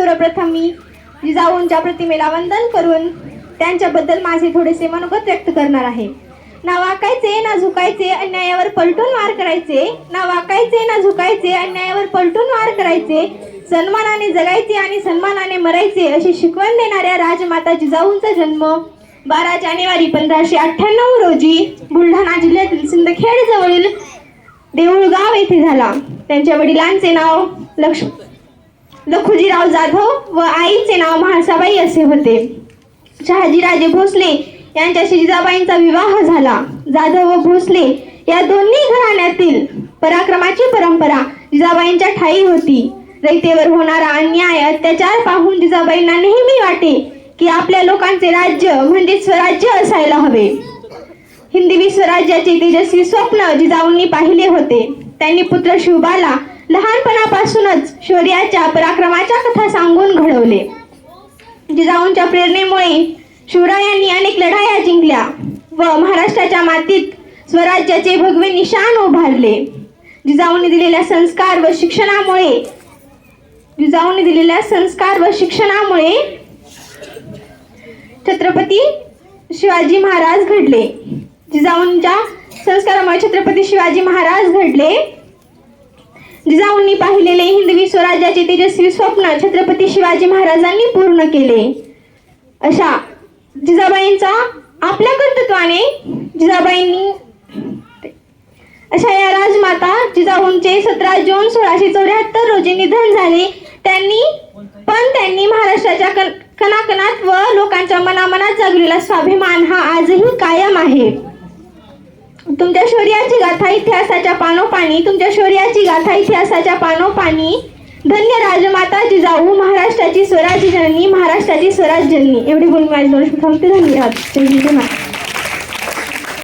सर्वप्रथम मी जिजाऊंच्या प्रतिमेला वंदन करून त्यांच्याबद्दल माझे थोडेसे मनोगत व्यक्त करणार आहे. ना वाकायचे ना झुकायचे अन्यायावर पलटून वार करायचे. ना वाकायचे ना झुकायचे अन्यायावर पलटून वार करायचे. सन्मानाने जगायचे आणि सन्मानाने मरायचे अशी शिकवण देणाऱ्या राजमाता जिजाऊंचा जन्म बारा जानेवारी पंधराशे अठ्ठ्याण्णव रोजी बुलढाणा जिल्ह्यातील सिंदखेड जवळील देऊळगाव येथे झाला. त्यांच्या वडिलांचे नाव लक्ष्मी लखुजीराव जाधव व आईचे नाव म्हाळसाबाई असे होते. शहाजीराजे भोसले यांच्याशी जिजाबाईंचा विवाह झाला. जाधव व भोसले या दोन्ही घराण्यातील पराक्रमाची परंपरा जिजाबाईंच्या ठाई होती. रयतेवर होणारा अन्याय अत्याचार पाहून जिजाबाईंना नेहमी वाटे की आपल्या लोकांचे राज्य म्हणजे स्वराज्य असायला हवे. हिंदवी स्वराज्याचे तेजस्वी स्वप्न जिजाऊंनी पाहिले होते. त्यांनी पुत्र शिवबाला लहानपणापासूनच शौर्याच्या पराक्रमाच्या कथा सांगून घडवले. जिजाऊंच्या प्रेरणेमुळे शिवरायांनी अनेक लढाया जिंकल्या व महाराष्ट्राच्या मातीत स्वराज्याचे भगवे निशाण उभारले. जिजाऊंनी दिलेल्या संस्कार व शिक्षणामुळे जिजाऊंनी दिलेल्या संस्कार व शिक्षणामुळे छत्रपती शिवाजी महाराज घडले. जिजाऊंच्या संस्कारामुळे छत्रपती शिवाजी महाराज घडले. जिजाऊंनी पाहिलेले हिंदवी स्वराज्याचे तेजस्वी स्वप्न छत्रपती शिवाजी महाराजांनी पूर्ण केले. अशा जिजाबाईंचा आपल्या कर्तृत्वाने जिजाबाईंनी अशा या राजमाता जिजाऊंचे सतरा जून सोळाशे चौऱ्याहत्तर रोजी निधन झाले. त्यांनी पण त्यांनी महाराष्ट्राच्या कन कणाकणात व लोकांच्या मनामनात जागलेला स्वाभिमान हा आजही कायम आहे. तुमच्या शौर्याची गाथा इतिहासाच्या पानोपानी तुमच्या शौर्याची गाथा इतिहासाच्या पानोपानी धन्य राजमाता जिजाऊ महाराष्ट्राची स्वराज्य जननी महाराष्ट्राची स्वराज्य जननी एवढी बोलून माझी दोन थांबते धन्यवाद. जय